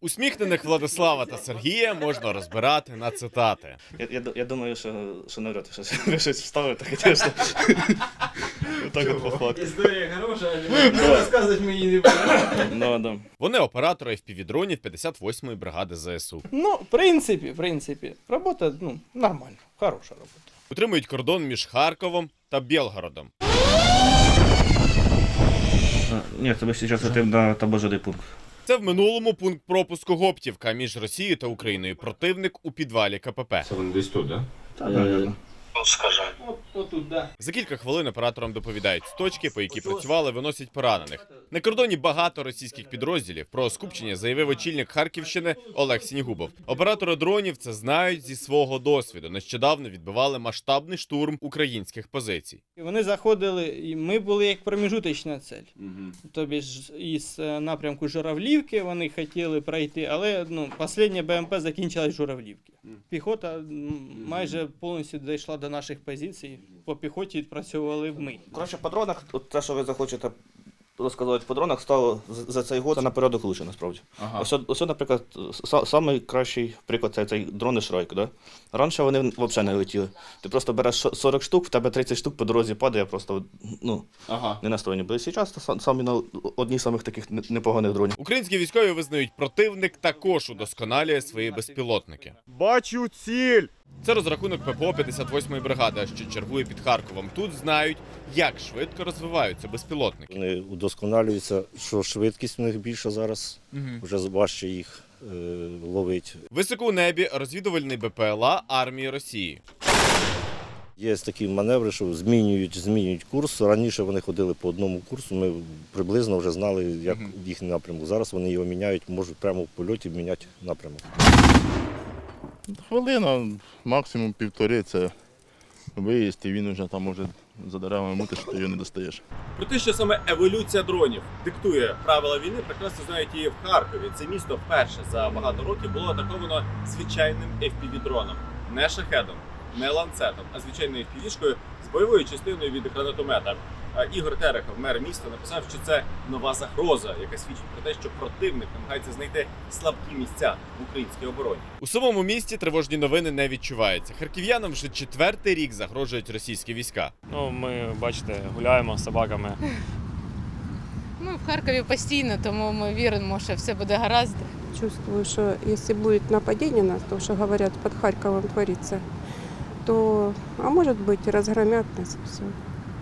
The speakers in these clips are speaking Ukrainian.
Усміхнених Владислава та Сергія можна розбирати на цитати. Я, я, я думаю, що, що навряд чи щось, ви щось вставите, звісно. Так от по факту. Історія хороша, але розказувати мені не буду. Ну, да. Вони оператори FPV-дронів 58-ї бригади ЗСУ. Ну, в принципі, в принципі, робота, ну, нормальна, хороша робота. Утримують кордон між Харковом та Білгородом. Ні, тебе зараз на таможений пункт. Це в минулому пункт пропуску Гоптівка між Росією та Україною. Противник у підвалі КПП. Це вони десь тут, да? Так, наверное. От, отут, да. За кілька хвилин операторам доповідають з точки, по якій працювали, виносять поранених. На кордоні багато російських підрозділів. Про скупчення заявив очільник Харківщини Олег Сінігубов. Оператори дронів це знають зі свого досвіду. Нещодавно відбивали масштабний штурм українських позицій. Вони заходили, і ми були як проміжуточна цель. Угу. Тобі ж із е, напрямку Журавлівки вони хотіли пройти, але ну, останнє БМП закінчилась Журавлівки. Піхота майже повністю дійшла до наших позицій. По піхоті відпрацьовували ми. Коротше, по дронах, от те, що ви захочете розказати по дронах, стало за цей год це на порядок лучше, насправді. Ага. Ось, ось, наприклад, са- самий кращий приклад це цей дрони Шрайк. Да? Раніше вони взагалі не летіли. Ти просто береш шо- 40 штук, в тебе 30 штук по дорозі падає, просто ну, Ага. не настроєні. Бо зараз це сам- самі на одні з самих таких не- непоганих дронів. Українські військові визнають, противник також удосконалює свої безпілотники. Бачу ціль! Це розрахунок ППО 58-ї бригади, що чергує під Харковом. Тут знають, як швидко розвиваються безпілотники. Вони удосконалюються, що швидкість в них більша зараз, вже важче їх е, ловить. Високо у небі розвідувальний БПЛА армії Росії. Є такі маневри, що змінюють, змінюють курс. Раніше вони ходили по одному курсу, ми приблизно вже знали, як їхній напрямок. Зараз вони його міняють, можуть прямо в польоті міняти напрямок. Хвилина, максимум півтори це виїзд, і він вже там може за деревами мути, що ти його не достаєш. Про те, що саме еволюція дронів диктує правила війни, прекрасно знають і в Харкові. Це місто вперше за багато років було атаковано звичайним FPV-дроном. не шахедом, не ланцетом, а звичайною FPV-шкою з бойовою частиною від гранатомета. А Ігор Терехов, мер міста, написав, що це нова загроза, яка свідчить про те, що противник намагається знайти слабкі місця в українській обороні. У самому місті тривожні новини не відчуваються. Харків'янам вже четвертий рік загрожують російські війська. Ну, ми, бачите, гуляємо з собаками. Ми в Харкові постійно, тому ми віримо, що все буде гаразд. Чувствую, что если будет нападение на то, что говорят, под Харьковом творится, то, а может быть, разгромят нас все.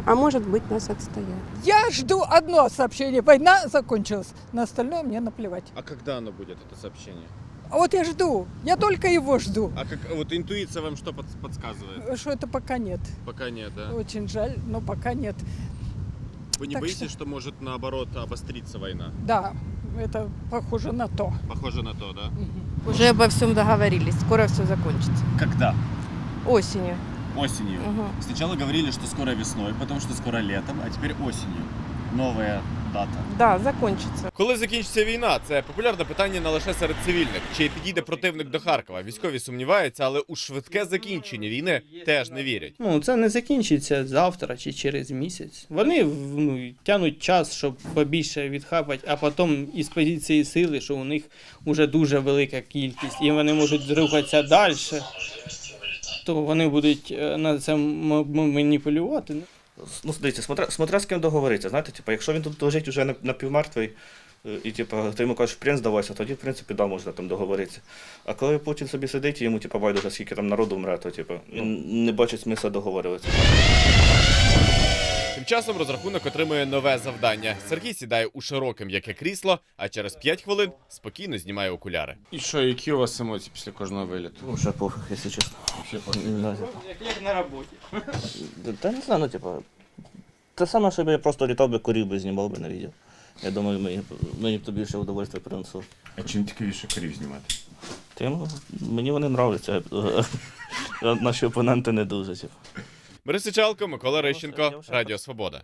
А может быть, нас отстоят. Я жду одно сообщение. Война закончилась. На остальное мне наплевать. А когда оно будет, это сообщение? А вот я жду. Я только его жду. А как вот интуиция вам что подсказывает? Что это пока нет. Пока нет, да? Очень жаль, но пока нет. Вы не Так боитесь, что- что может наоборот обостриться война? Да, это похоже на то. Похоже на то, да? Уже обо всем договорились, скоро все закончится. Когда? Осенью. Осенью. Мгм. Сначала говорили, что скоро весной, потом что скоро летом, а теперь осенью. Новая дата. Да, закончится. Коли закінчиться війна, це популярне питання не лише серед цивільних. Чи підійде противник до Харкова? Військові сумніваються, але у швидке закінчення війни теж не вірять. Ну, це не закінчиться завтра чи через місяць. Вони ну, тянуть час, щоб побільше відхапати, а потім із позиції сили, що у них вже дуже велика кількість, і вони можуть рухатися далі, то вони будуть е, на це маніпулювати. Ну, дивіться, смотря, смотря з ким договориться. Знаєте, типу, якщо він тут лежить вже напівмертвий, е, і типу, ти йому кажеш, принц здавайся, тоді, в принципі, да, можна там договоритися. А коли Путін собі сидить і йому типу, байдуже, скільки там народу вмре, то типу, він не бачить смисла договорюватися. Часом розрахунок отримує нове завдання. Сергій сідає у широке м'яке крісло, а через 5 хвилин спокійно знімає окуляри. І що, які у вас емоції після кожного виліту? Ну, ще пофіг, якщо чесно. Ще. Да, типу. Як, як на роботі. Та не знаю, ну, типу, те саме, що я просто літав би, курів би, знімав би на відео. Я думаю, мені, мені б то більше удовольствия принесло. А чим цікавіше корів знімати? Тим, мені вони нравляться, а наші опоненти не дуже. Типу. Борис Сичалко, Микола Рищенко, Радіо Свобода.